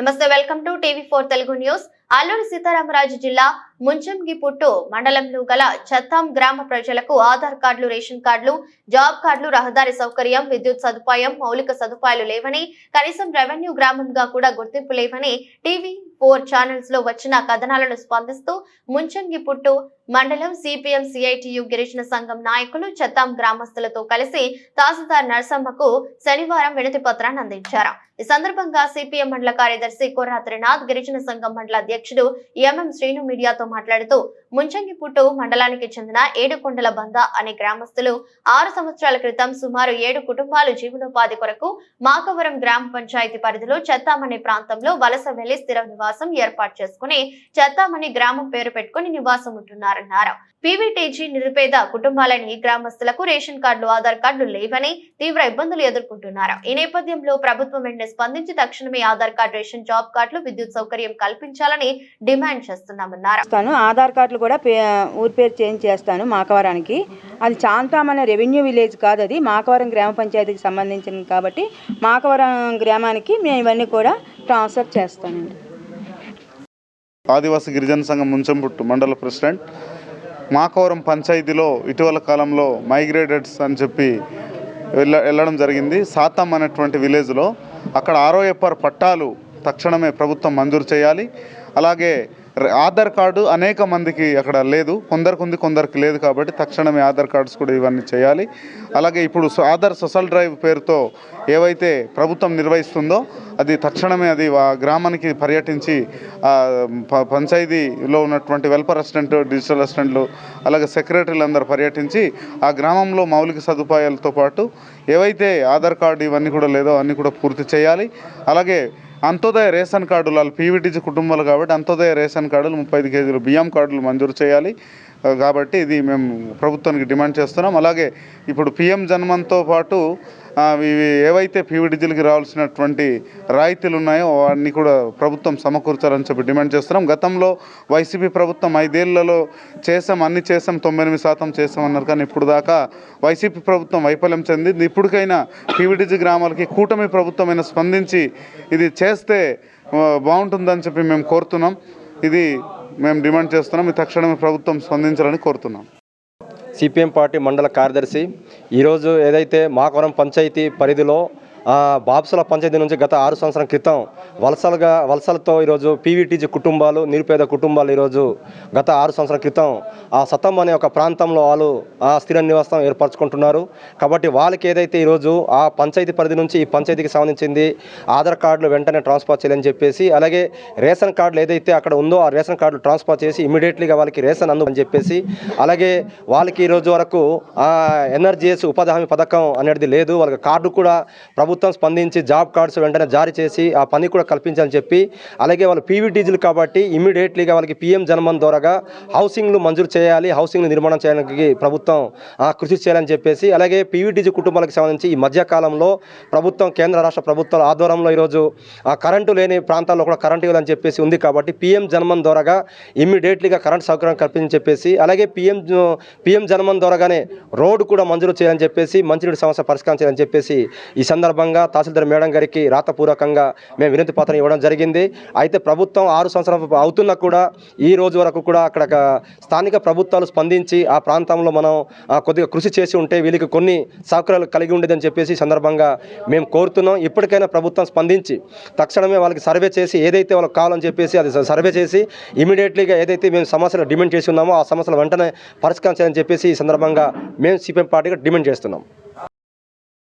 నమస్తే welcome to TV four Telugu news Alluri Sitaramaraju జిల్లా ముంచంగిపుట్టు మండలంలో గల చత్తాం గ్రామ ప్రజలకు ఆధార్ కార్డులు రేషన్ కార్డులు జాబ్ కార్డులు రహదారి సౌకర్యం విద్యుత్ సదుపాయం మౌలిక సదుపాయాలు లేవని కనీసం రెవెన్యూ గ్రామంగా కూడా గుర్తింపు లేవని టీవీ ఫోర్ ఛానల్స్లో వచ్చిన కథనాలను స్పందిస్తూ ముంచంగిపుట్టు మండలం సిపిఎం సిఐటియు గిరిజన సంఘం నాయకులు చత్తాం గ్రామస్తులతో కలిసి తహసీల్దార్ నరసమ్మకు శనివారం వినతి పత్రాన్ని అందించారు. ఈ సందర్భంగా సిపిఎం మండల కార్యదర్శి కొర్రా త్రినాథ్ గిరిజన సంఘం మండల అధ్యక్షుడు ఎంఎం శ్రీను మీడియాతో మాట్లాడుతూ ముంచంగిపుట్టు మండలానికి చెందిన ఏడుకొండల బంద అనే గ్రామస్తులు ఆరు సంవత్సరాల క్రితం సుమారు ఏడు కుటుంబాలు జీవనోపాధి కొరకు మాకవరం గ్రామ పంచాయతీ పరిధిలో చెత్తామణి ప్రాంతంలో వలస వెళ్ళి స్థిర నివాసం ఏర్పాటు చేసుకుని చెత్తామణి గ్రామం పేరు పెట్టుకుని నివాసం ఉంటున్నారన్నారు. పీవీటీజీ నిరుపేద కుటుంబాలని ఈ గ్రామస్తులకు రేషన్ కార్డులు ఆధార్ కార్డులు లేవని తీవ్ర ఇబ్బందులు ఎదుర్కొంటున్నారు. ఈ నేపథ్యంలో ప్రభుత్వం వెంటనే స్పందించి తక్షణమే ఆధార్ కార్డు రేషన్ జాబ్ కార్డులు విద్యుత్ సౌకర్యం కల్పించాలని డిమాండ్ చేస్తున్నామన్నారు. చేస్తాను. ఆధార్ కార్డులు కూడా పే ఊరి పేరు చేంజ్ చేస్తాను మాకవరానికి. అది చాంతాం అనే రెవెన్యూ విలేజ్ కాదు అది. మాకవరం గ్రామ పంచాయతీకి సంబంధించింది కాబట్టి మాకవరం గ్రామానికి మేము ఇవన్నీ కూడా ట్రాన్స్ఫర్ చేస్తానండి. ఆదివాసీ గిరిజన సంఘం ముంచంపుట్టు మండల ప్రెసిడెంట్. మాకవరం పంచాయతీలో ఇటీవల కాలంలో మైగ్రేటెడ్స్ అని చెప్పి వెళ్ళ వెళ్ళడం జరిగింది. సాతం అనేటువంటి విలేజ్లో అక్కడ ఆర్ఓఎఫ్ఆర్ పట్టాలు తక్షణమే ప్రభుత్వం మంజూరు చేయాలి. అలాగే ఆధార్ కార్డు అనేక మందికి అక్కడ లేదు. కొందరికి ఉంది కొందరికి లేదు కాబట్టి తక్షణమే ఆధార్ కార్డ్స్ కూడా ఇవన్నీ చేయాలి. అలాగే ఇప్పుడు సో- ఆధార్ సోషల్ డ్రైవ్ పేరుతో ఏవైతే ప్రభుత్వం నిర్వహిస్తుందో అది తక్షణమే అది ఆ గ్రామానికి పర్యటించి పంచాయతీలో ఉన్నటువంటి వెల్ఫేర్ అసిస్టెంట్ డిజిటల్ అసిస్టెంట్లు అలాగే సెక్రటరీలు అందరూ పర్యటించి ఆ గ్రామంలో మౌలిక సదుపాయాలతో పాటు ఏవైతే ఆధార్ కార్డు ఇవన్నీ కూడా లేదో అన్నీ కూడా పూర్తి చేయాలి. అలాగే అంత్యోదయ రేషన్ కార్డులు వాళ్ళు పీవీటీజీ కుటుంబాలు కాబట్టి అంత్యోదయ రేషన్ కార్డులు ముప్పై ఐదు కేజీలు బియ్యం కార్డులు మంజూరు చేయాలి. కాబట్టి ఇది మేము ప్రభుత్వానికి డిమాండ్ చేస్తున్నాం. అలాగే ఇప్పుడు పిఎం జన్మన్తో పాటు ఇవి ఏవైతే పీవీడీజీలకి రావాల్సినటువంటి రాయితీలు ఉన్నాయో వాటిని కూడా ప్రభుత్వం సమకూర్చాలని చెప్పి డిమాండ్ చేస్తున్నాం. గతంలో వైసీపీ ప్రభుత్వం ఐదేళ్ళలో చేసాం అన్ని చేసాం తొంభై ఎనిమిది శాతం చేసాం అన్నారు. కానీ ఇప్పుడు దాకా వైసీపీ ప్రభుత్వం వైఫల్యం చెందింది. ఇప్పటికైనా పీవీడీజీ గ్రామాలకి కూటమి ప్రభుత్వమైన స్పందించి ఇది చేస్తే బాగుంటుందని చెప్పి మేము కోరుతున్నాం. ఇది మేము డిమాండ్ చేస్తున్నాం తక్షణమే ప్రభుత్వం స్పందించాలని కోరుతున్నాం. సిపిఎం పార్టీ మండల కార్యదర్శి ఈరోజు ఏదైతే మాకవరం పంచాయతీ పరిధిలో ఆ, పంచాయతీ నుంచి గత ఆరు సంవత్సరం క్రితం వలసలుగా వలసలతో ఈరోజు పీవీటీజీ కుటుంబాలు నిరుపేద కుటుంబాలు ఈరోజు గత ఆరు సంవత్సరాల క్రితం ఆ సతం అనే ఒక ప్రాంతంలో వాళ్ళు ఆ స్థిర నివాసం ఏర్పరచుకుంటున్నారు. కాబట్టి వాళ్ళకి ఏదైతే ఈరోజు ఆ పంచాయతీ పరిధి నుంచి ఈ పంచాయతీకి సంబంధించింది ఆధార్ కార్డులు వెంటనే ట్రాన్స్ఫర్ చేయాలని చెప్పేసి అలాగే రేషన్ కార్డులు ఏదైతే అక్కడ ఉందో ఆ రేషన్ కార్డులు ట్రాన్స్ఫర్ చేసి ఇమీడియట్లీగా వాళ్ళకి రేషన్ అందు అని చెప్పేసి అలాగే వాళ్ళకి ఈరోజు వరకు ఎన్ఆర్జీఎస్ ఉపాధి హామీ పథకం అనేది లేదు. వాళ్ళకి కార్డు కూడా ప్రభుత్వం ప్రభుత్వం స్పందించి జాబ్ కార్డ్స్ వెంటనే జారీ చేసి ఆ పని కూడా కల్పించాలని చెప్పి అలాగే వాళ్ళు పీవీటీజీలు కాబట్టి ఇమీడియట్లీగా వాళ్ళకి పీఎం జన్మన్ ద్వారాగా హౌసింగ్లు మంజూరు చేయాలి హౌసింగ్లు నిర్మాణం చేయడానికి ప్రభుత్వం కృషి చేయాలని చెప్పేసి అలాగే పీవీటీజీ కుటుంబాలకు సంబంధించి ఈ మధ్యకాలంలో ప్రభుత్వం కేంద్ర రాష్ట్ర ప్రభుత్వాల ఆధ్వర్యంలో ఈరోజు ఆ కరెంటు లేని ప్రాంతాల్లో కూడా కరెంటు ఇవ్వాలని చెప్పేసి ఉంది కాబట్టి పీఎం జన్మన్ ద్వారాగా ఇమ్మీడియట్లీగా కరెంట్ సౌకర్యం కల్పించని చెప్పేసి అలాగే పీఎం పీఎం జన్మన్ ద్వారాగానే రోడ్డు కూడా మంజూరు చేయాలని చెప్పేసి మంచినీటి సమస్య పరిష్కారం చేయాలని చెప్పేసి ఈ సందర్భంగా తహసీల్దార్ మేడం గారికి రాతపూర్వకంగా మేము వినతి పత్రం ఇవ్వడం జరిగింది. అయితే ప్రభుత్వం ఆరు సంవత్సరాలు అవుతున్నా కూడా ఈ రోజు వరకు కూడా అక్కడ స్థానిక ప్రభుత్వాలు స్పందించి ఆ ప్రాంతంలో మనం కొద్దిగా కృషి చేసి ఉంటే వీళ్ళకి కొన్ని సౌకర్యాలు కలిగి ఉండేదని చెప్పేసి సందర్భంగా మేము కోరుతున్నాం. ఇప్పటికైనా ప్రభుత్వం స్పందించి తక్షణమే వాళ్ళకి సర్వే చేసి ఏదైతే వాళ్ళకి కావాలని చెప్పేసి అది సర్వే చేసి ఇమీడియట్లీగా ఏదైతే మేము సమస్యలు డిమాండ్ చేసి ఉన్నామో ఆ సమస్యలు వెంటనే పరిష్కరించాలని చెప్పేసి ఈ సందర్భంగా మేము సిపిఎం పార్టీగా డిమాండ్ చేస్తున్నాం.